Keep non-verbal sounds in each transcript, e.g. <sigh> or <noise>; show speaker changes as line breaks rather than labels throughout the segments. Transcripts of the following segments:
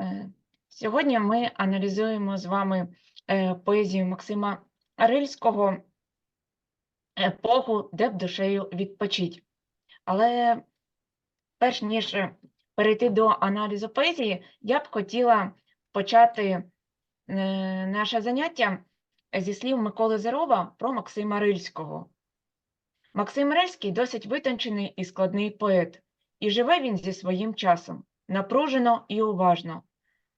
Е, Сьогодні ми аналізуємо з вами е, поезію Максима Рильського епоху, де б душею відпочить. Але перш ніж перейти до аналізу поезії, я б хотіла почати е, наше заняття зі слів Миколи Зерова про Максима Рильського. Максим Рильський досить витончений і складний поет, і живе він зі своїм часом, напружено і уважно,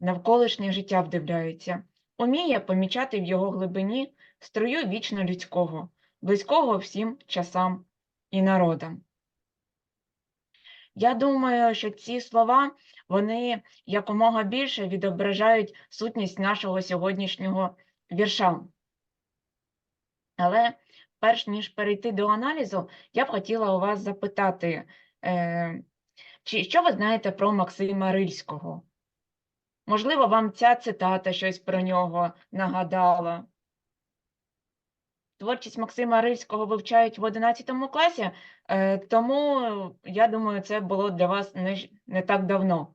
навколишнє життя вдивляється, уміє помічати в його глибині струю вічно людського, близького всім часам і народам. Я думаю, що ці слова вони якомога більше відображають сутність нашого сьогоднішнього вірша. Але перш ніж перейти до аналізу, я б хотіла у вас запитати, е, чи що ви знаєте про Максима Рильського? Можливо, вам ця цитата щось про нього нагадала? Творчість Максима Рильського вивчають в 11 класі, е, тому я думаю, це було для вас не, не так давно.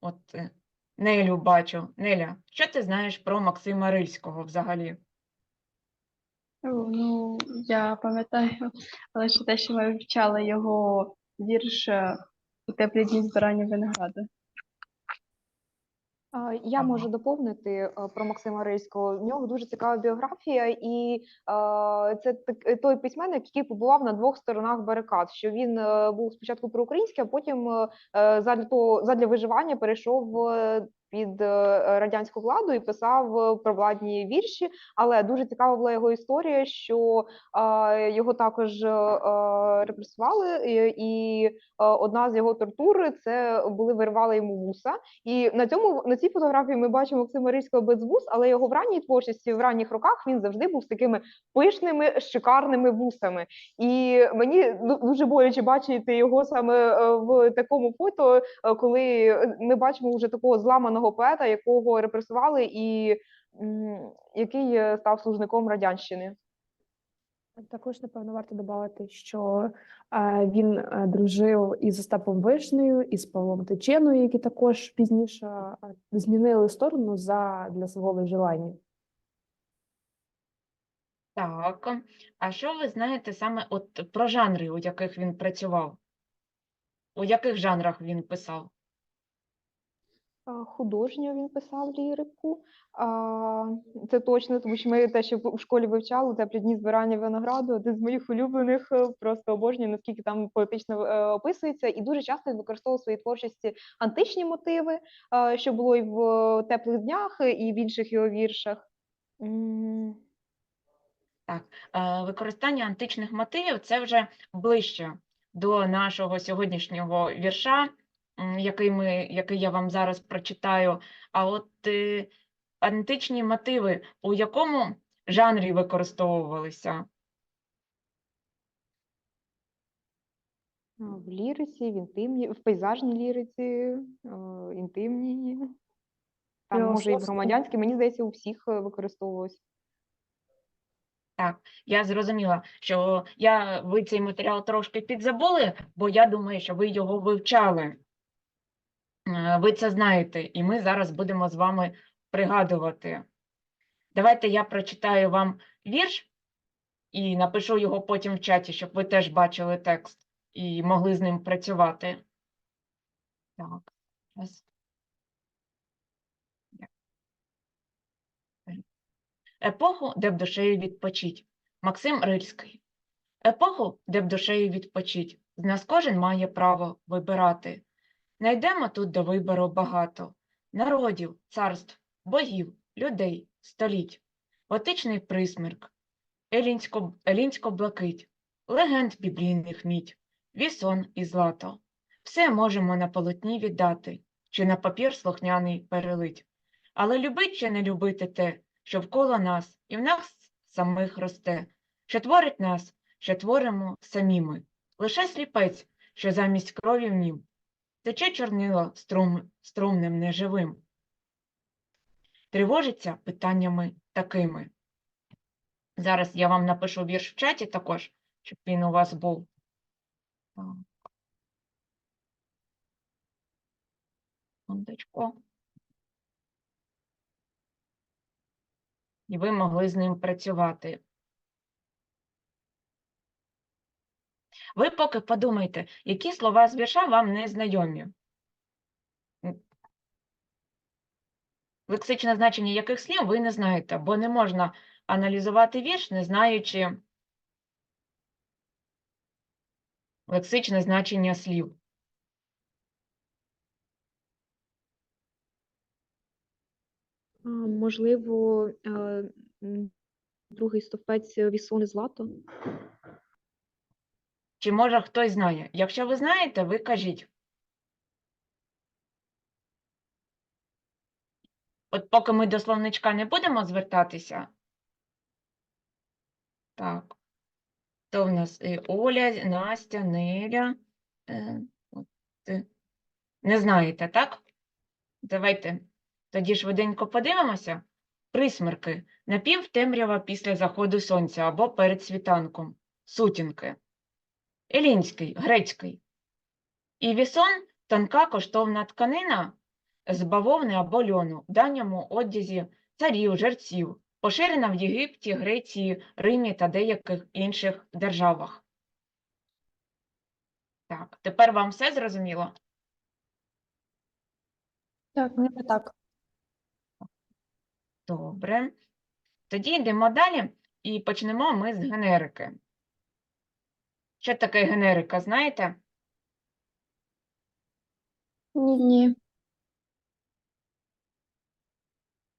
От е, Нелю бачу. Неля, що ти знаєш про Максима Рильського взагалі?
Ну, я пам'ятаю лише те, що ми вивчали його вірш е, у теплі дні збирання винограду.
Я можу доповнити е, про Максима Рильського. В нього дуже цікава біографія, і е, це так- той письменник, який побував на двох сторонах барикад. Що він е, був спочатку проукраїнський, а потім е, е, задля того, задля виживання перейшов е, під е, радянську владу і писав е, провладні вірші. Але дуже цікава була його історія, що е, його також е, е, репресували, і, е, одна з його тортур це були виривали йому вуса. І на цьому на цій фотографії ми бачимо Максима Рильського без вус, але його в ранній творчості, в ранніх роках він завжди був з такими пишними, шикарними вусами. І мені дуже боляче бачити його саме е, в такому фото, е, коли ми бачимо вже такого зламаного поета, якого репресували, і який став служником радянщини.
Також, напевно, варто додати, що е, він е, дружив із Остапом Вишнею, і з Павлом Тичиною, які також пізніше е, змінили сторону за для свого виживання.
Так. А що ви знаєте саме от про жанри, у яких він працював? У яких жанрах він писав?
Художньо він писав лірику. Це точно, тому що ми те, що в школі вивчали, теплі дні збирання винограду, один з моїх улюблених, е, просто обожнюю, наскільки там поетично е, описується. І дуже часто він використовував в своїй творчості античні мотиви, е, що було і в теплих днях, і в інших його віршах.
Так, використання античних мотивів це вже ближче до нашого сьогоднішнього вірша, який ми, який я вам зараз прочитаю. А от е, античні мотиви у якому жанрі використовувалися?
В ліриці, в інтимній, в пейзажній ліриці, е, інтимній. Там, може, і в громадянській, мені здається, у всіх е, використовувалось.
Так, я зрозуміла, що я, ви цей матеріал трошки підзабули, бо я думаю, що ви його вивчали. Е, Ви це знаєте, і ми зараз будемо з вами пригадувати. Давайте я прочитаю вам вірш і напишу його потім в чаті, щоб ви теж бачили текст і могли з ним працювати. Так. Епоху, де б душею відпочить. Максим Рильський. Епоху, де б душею відпочить. З нас кожен має право вибирати. Найдемо тут до вибору багато народів, царств, богів, людей, століть, готичний присмерк, елінсько, елінсько-блакить, легенд біблійних мідь, вісон і злато. Все можемо на полотні віддати, чи на папір слухняний перелить. Але любить чи не любити те, що вколо нас і в нас самих росте, що творить нас, що творимо самі ми. Лише сліпець, що замість крові в нім тече чорнило струм, струмним неживим. Тривожиться питаннями такими. Зараз я вам напишу вірш в чаті також, щоб він у вас був. Секундочку. І ви могли з ним працювати. Ви поки подумайте, які слова з вірша вам не знайомі. Лексичне значення яких слів ви не знаєте, бо не можна аналізувати вірш, не знаючи лексичне значення слів.
Можливо, е, другий стовпець е, вісони злато.
Чи може хтось знає? Якщо ви знаєте, ви кажіть. От поки ми до словничка не будемо звертатися. Так. То в нас і Оля, Настя, Неля. Е. Не знаєте, так? Давайте тоді швиденько подивимося. Присмерки. Напівтемрява після заходу сонця або перед світанком. Сутінки. Елінський, грецький. І вісон – тонка коштовна тканина з бавовни або льону, в давньому одязі царів, жерців, поширена в Єгипті, Греції, Римі та деяких інших державах. Так, тепер вам все зрозуміло?
Так, так.
Добре. Тоді йдемо далі і почнемо ми з генерики. Що таке генерика, знаєте?
Ні.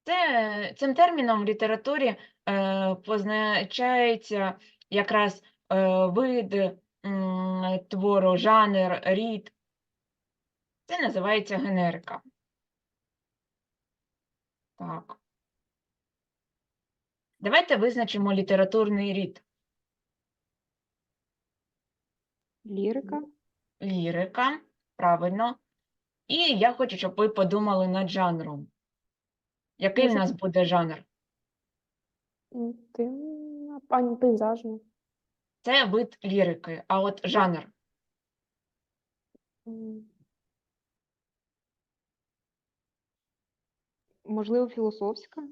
Це, цим терміном в літературі е, позначається якраз е, вид м, твору, жанр, рід. Це називається генерика. Так. Давайте визначимо літературний рід.
Лірика.
Лірика, правильно. І я хочу, щоб ви подумали над жанром. Який в нас буде жанр?
Інтимна, пані пейзажна.
Це вид лірики, а от жанр.
Можливо, філософська.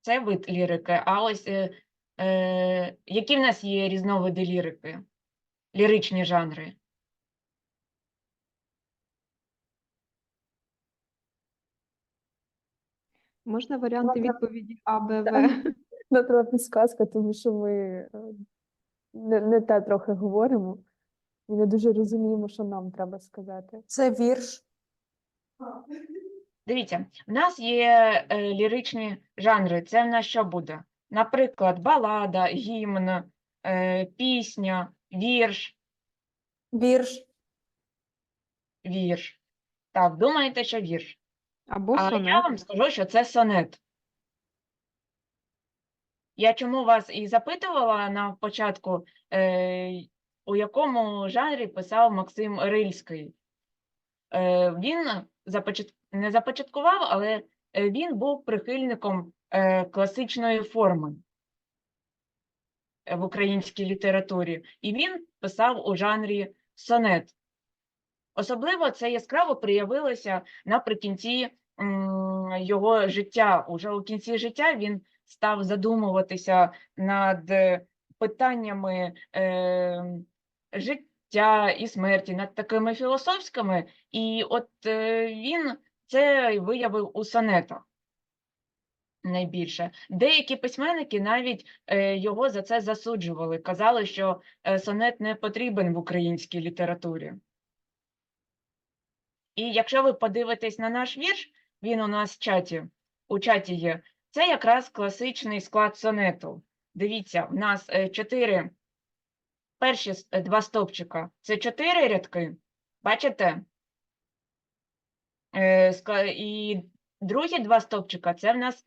Це вид лірики. А ось е, е, які в нас є різновиди лірики? Ліричні жанри.
Можна варіанти
Можна-
відповіді А, Б, В.
Ну, треба підсказка, тому що ми е, не, не те трохи говоримо і не дуже розуміємо, що нам треба сказати.
Це вірш.
Дивіться, в нас є е, ліричні жанри. Це в нас що буде? Наприклад, балада, гімн, е, пісня, вірш,
Вірш.
вірш. Так, думаєте, що вірш?
Або
А я
сонет.
вам скажу, що це сонет. Я чому вас і запитувала на початку, е, у якому жанрі писав Максим Рильський. Е, він започат... не започаткував, але е, він був прихильником е, класичної форми в українській літературі, і він писав у жанрі сонет. Особливо це яскраво проявилося наприкінці його життя. Уже у кінці життя він став задумуватися над питаннями е, життя і смерті, над такими філософськими, і от е, він це виявив у сонетах найбільше. Деякі письменники навіть е, його за це засуджували, казали, що е, сонет не потрібен в українській літературі. І якщо ви подивитесь на наш вірш, він у нас в чаті, у чаті є, це якраз класичний склад сонету. Дивіться, в нас е, чотири, перші два стовпчика – це чотири рядки, бачите? І другі два стовпчика – це в нас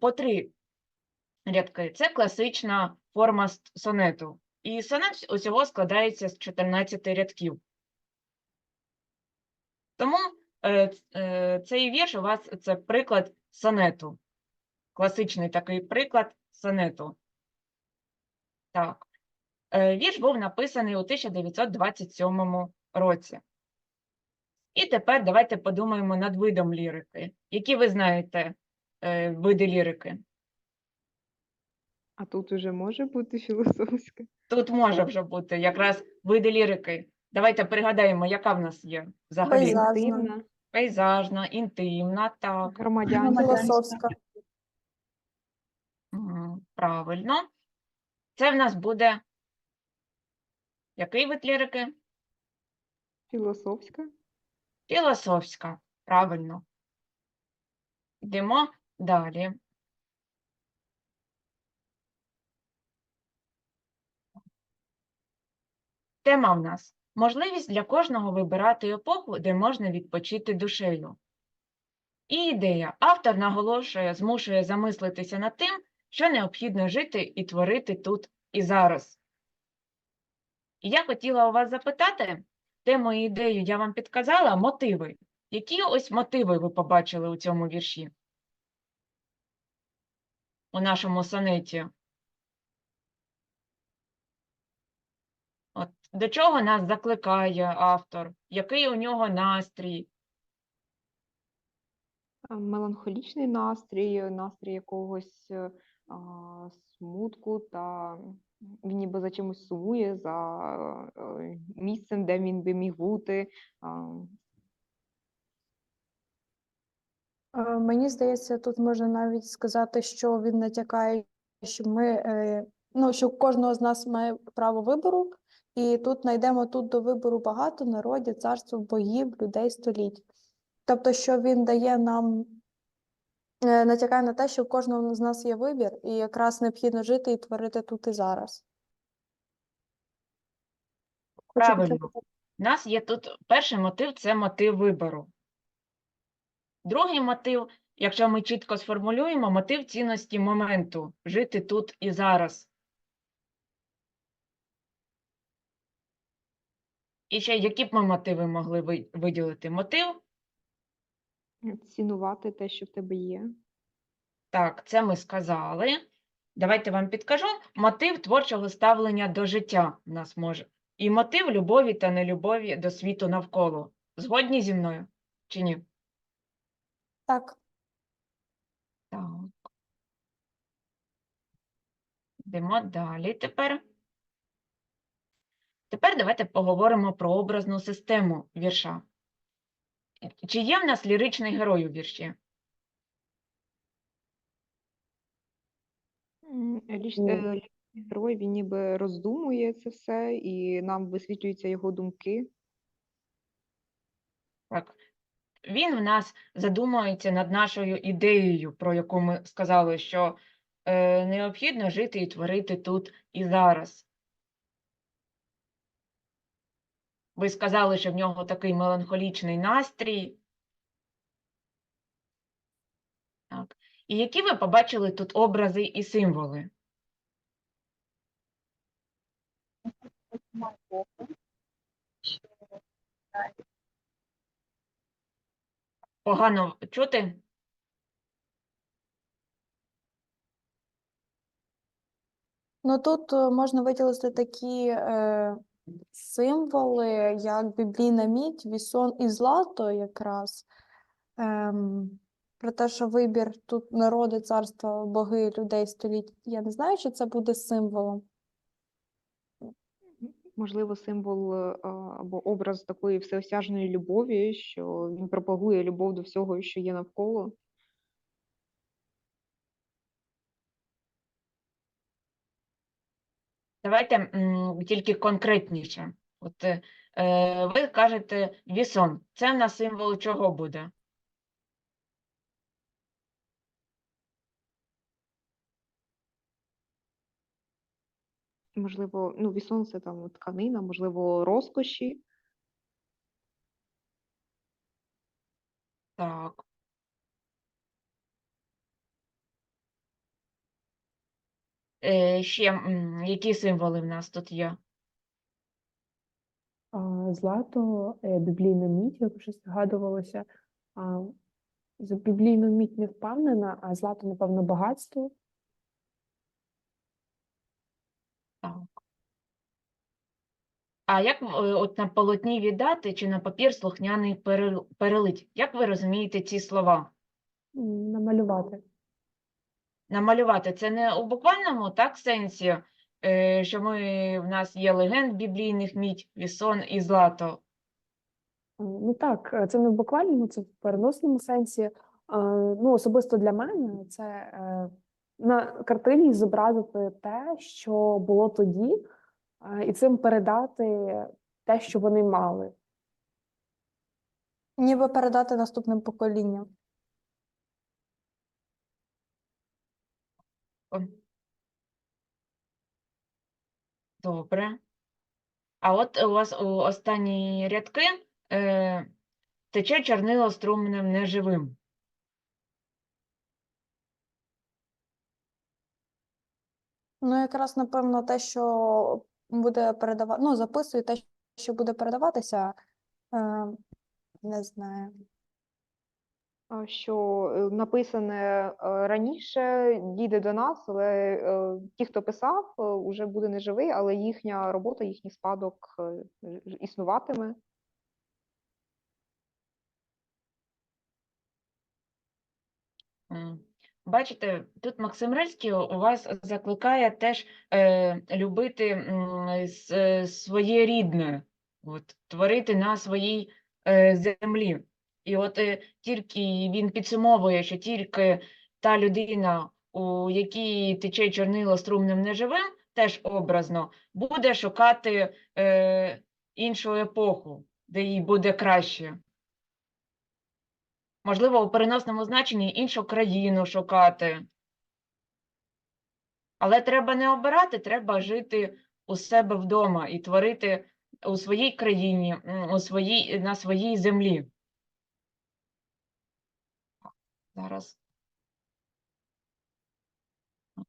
по три рядки. Це класична форма сонету. І сонет усього складається з 14 рядків. Тому е, е, цей вірш у вас це приклад сонету. Класичний такий приклад сонету. Так. Е, Вірш був написаний у 1927 році. І тепер давайте подумаємо над видом лірики. Які ви знаєте е, види лірики?
А тут уже може бути філософська.
Тут може вже бути якраз види лірики. Давайте пригадаємо, яка в нас є взагалі.
Пейзажна.
Інтимна,
Пейзажна, інтимна, так.
громадянська.
Філософська.
Правильно. Це в нас буде який вид лірики?
Філософська.
Філософська. Правильно. Йдемо далі. Тема в нас можливість для кожного вибирати епоху, де можна відпочити душею. І ідея. Автор наголошує, змушує замислитися над тим, що необхідно жити і творити тут і зараз. І я хотіла у вас запитати, тему і ідею я вам підказала, мотиви. Які ось мотиви ви побачили у цьому вірші? У нашому сонеті? От, до чого нас закликає автор? Який у нього настрій?
Меланхолічний настрій, настрій якогось е, а, смутку, та він ніби за чимось сумує, за е, місцем, де він би міг бути
Е, Мені здається, тут можна навіть сказати, що він натякає, що ми, е, ну, що у кожного з нас має право вибору, і тут знайдемо тут до вибору багато народів, царств, богів, людей, століть. Тобто, що він дає нам, е, натякає на те, що у кожного з нас є вибір, і якраз необхідно жити і творити тут і зараз.
Правильно. У нас є тут перший мотив це мотив вибору. Другий мотив, якщо ми чітко сформулюємо, мотив цінності моменту жити тут і зараз. І ще які б ми мотиви могли виділити? Мотив
Цінувати те, що в тебе є.
Так, це ми сказали. Давайте вам підкажу. Мотив творчого ставлення до життя в нас може. І мотив любові та нелюбові до світу навколо. Згодні зі мною чи ні?
Так.
Так. Йдемо далі тепер. Тепер давайте поговоримо про образну систему вірша. Чи є в нас ліричний герой у вірші?
М, Ліч,
Ні.
е, лічний герой, він ніби роздумує це все, і нам висвітлюються його думки.
Так. Він в нас задумується над нашою ідеєю, про яку ми сказали, що е, необхідно жити і творити тут і зараз. Ви сказали, що в нього такий меланхолічний настрій. Так. І які ви побачили тут образи і символи? Погано чути?
Ну тут е, можна виділити такі е, символи, як біблійна мідь, вісон і злато якраз. Ем, про те, що вибір тут народи, царства, боги, людей, століть. Я не знаю, чи це буде символом.
Можливо, символ е, або образ такої всеосяжної любові, що він пропагує любов до всього, що є навколо.
Давайте тільки конкретніше. От е, е, ви кажете вісон. Це на символ чого буде?
Можливо, ну, вісон це там тканина, можливо, розкоші.
Так. Е, ще м, які символи в нас тут є?
А, Злато, е, біблійна мідь, як вже згадувалося. А, За біблійну мідь не впевнена, а злато, напевно, багатство.
А як е, от на полотні віддати чи на папір слухняний перелить? Як ви розумієте ці слова?
Намалювати.
Намалювати це не у буквальному так сенсі, е, що ми в нас є легенд біблійних мідь, вісон і злато.
Е, Ну так, це не в буквальному, це в переносному сенсі. Ну, особисто для мене це на картині зобразити те, що було тоді, і цим передати те, що вони мали.
Ніби передати наступним поколінням.
Добре. А от у вас у останні рядки е, тече чорнило струменем неживим.
Ну, якраз, напевно, те, що буде передавати, ну, записую те, що буде передаватися, е, не знаю.
Що е, написане е, раніше дійде до нас, але е, ті, хто писав, вже буде не живий, але їхня робота, їхній спадок існуватиме.
М. Бачите, тут Максим Рильський у вас закликає теж е, любити е, своє рідне, от, творити на своїй е, землі. І от е, тільки він підсумовує, що тільки та людина, у якій тече чорнило струмним неживим, теж образно, буде шукати е, іншу епоху, де їй буде краще. Можливо, у переносному значенні іншу країну шукати. Але треба не обирати, треба жити у себе вдома і творити у своїй країні, у своїй, на своїй землі. Зараз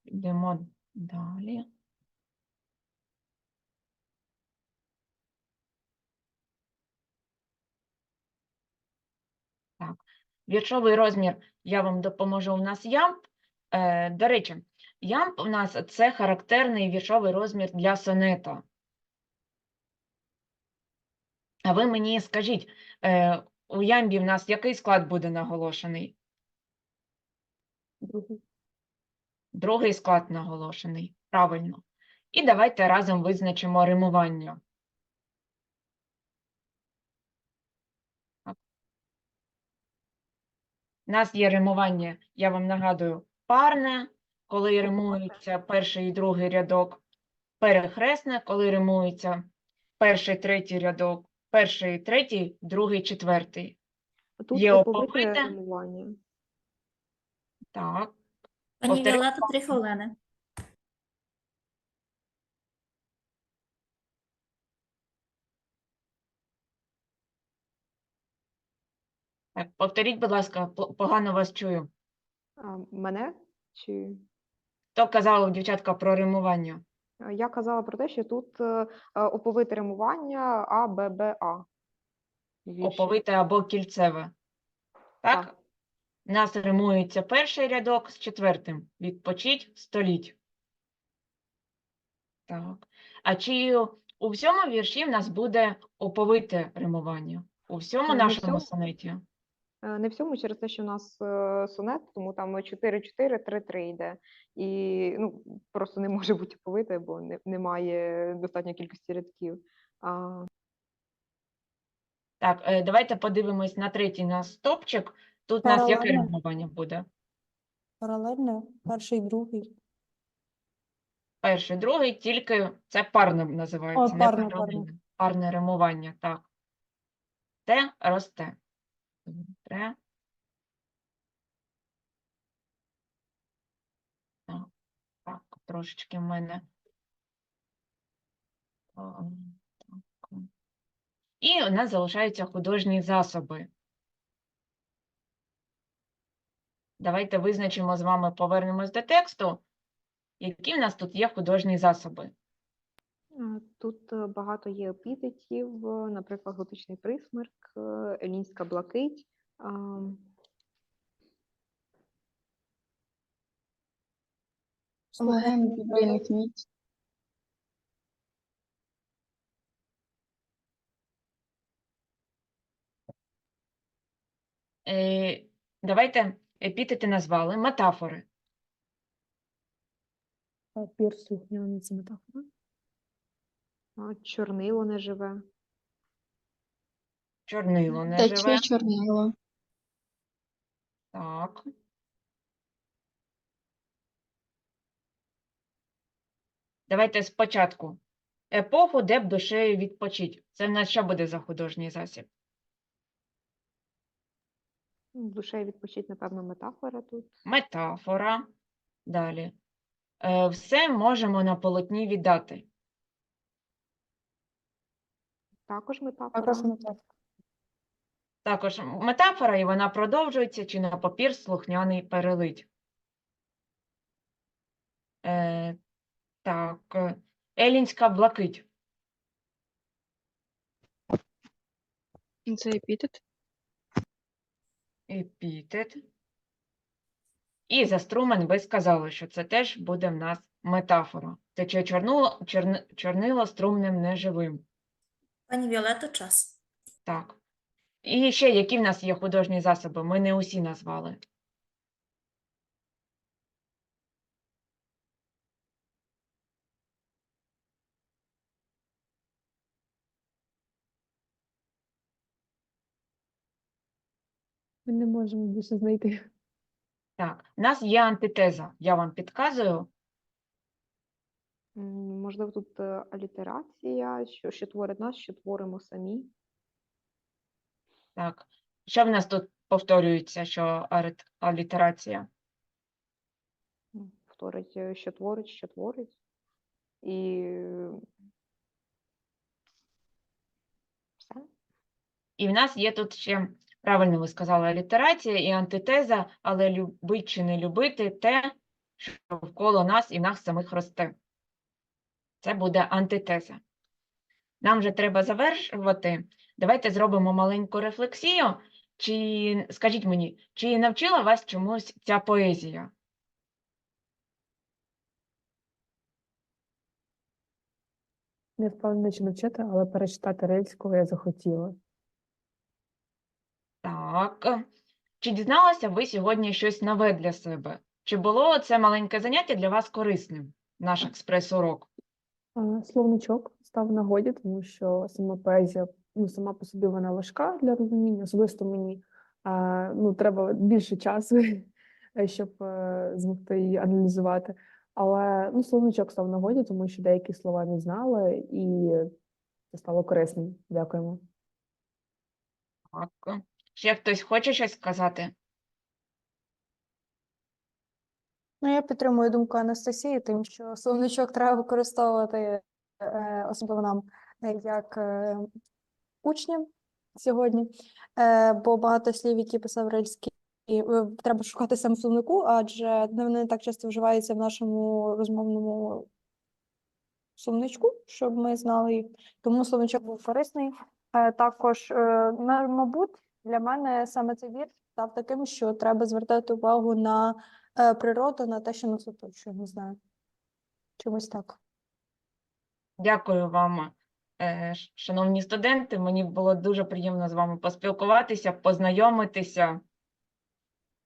йдемо далі. Так, віршовий розмір я вам допоможу. У нас ямб. Е, до речі, ямб у нас це характерний віршовий розмір для сонета. А ви мені скажіть, е, у ямбі в нас який склад буде наголошений?
Другий.
Другий склад наголошений. Правильно. І давайте разом визначимо римування. У нас є римування, я вам нагадую, парне, коли римується перший і другий рядок, перехресне, коли римується перший, третій рядок, перший, третій, другий, четвертий.
Тут
Є
оповите.
Так,
Пані Віолетта, три хвилини.
Так, повторіть, будь ласка, погано вас чую.
А, Мене чи
Хто казав, дівчатка, про римування?
Я казала про те, що тут е, е, оповите римування А, Б, Б, А.
Оповите або кільцеве. Так?
Так.
У нас римується перший рядок з четвертим. Відпочіть, століть. Так. А чи у всьому вірші в нас буде оповите римування? У всьому
Е,
нашому
всьому.
сонеті?
Е, Не всьому через те, що у нас е, сонет, тому там 4-4-3-3 йде. І ну, просто не може бути оповите, бо не, немає достатньої кількості рядків. А,
Так, е, давайте подивимось на третій наш стопчик. Тут у нас яке
Паралельно.
буде?
Паралельно, перший, другий.
Перший, другий, тільки це парне називається, не
парне, парне.
Парне римування, так. Те росте. Добре. Так, трошечки в мене. І у нас залишаються художні засоби. Давайте визначимо з вами, повернемось до тексту. Які в нас тут є художні засоби?
Е, тут е, багато є епітетів, е, наприклад, готичний присмерк, елінська блакить.
Легенди біблійних
ніч. Давайте епітети назвали метафори.
Пір слухняний це.
Чорнило не живе.
Чорнило не
Тече
живе.
чорнило.
Так. Давайте спочатку. Епоху, де б душею відпочить. Це в нас що буде за художній засіб?
Душею відпочить, напевно, метафора тут.
Метафора. Далі. Е, все можемо на полотні віддати.
Також метафора.
Також метафора.
Також метафора, і вона продовжується, чи на папір слухняний перелить. Е, так. е, Елінська блакить.
Це епітет.
Епітет. І за струмен ви сказали, що це теж буде в нас метафора. Тече чорнуло, чорни, чорнило струмним неживим.
Пані Віолетто, час.
Так. І ще які в нас є художні засоби? Ми не усі назвали.
Ми не можемо більше знайти.
Так, у нас є антитеза. Я вам підказую.
Можливо, тут е, алітерація, що, що творить нас, що творимо самі.
Так. Що в нас тут повторюється, що алітерація?
Ну, Повторить, е, що творить, що творить. І все.
І в нас є тут ще, правильно ви сказали, алітерація і антитеза, але любить чи не любити те, що навколо нас і в нас самих росте. Це буде антитеза. Нам вже треба завершувати. Давайте зробимо маленьку рефлексію. Чи скажіть мені, чи навчила вас чомусь ця поезія?
Не впевнена, чи навчити, але перечитати Рильського я захотіла.
Так. Чи дізналися ви сьогодні щось нове для себе? Чи було це маленьке заняття для вас корисним, наш експрес-урок?
Словничок став нагоді, тому що сама поезія, ну, сама по собі вона важка для розуміння. Особисто мені ну, треба більше часу, <laughs> щоб е, змогти її аналізувати. Але ну, словничок став нагоді, тому що деякі слова не знала, і це стало корисним. Дякуємо.
Так. Ще хтось хоче щось сказати?
Ну, я підтримую думку Анастасії, тим, що словничок треба використовувати, е, особливо нам, е, як е, учням сьогодні, е, бо багато слів, які писав Рильський, е, треба шукати саме в словнику, адже вони так часто вживаються в нашому розмовному словничку, щоб ми знали їх. Тому словничок був корисний. Е, Також, е, мабуть, для мене саме цей вірш став таким, що треба звертати увагу на природу, на те, що нас оточує, не знаю. Чомусь так.
Дякую вам, е, шановні студенти. Мені було дуже приємно з вами поспілкуватися, познайомитися.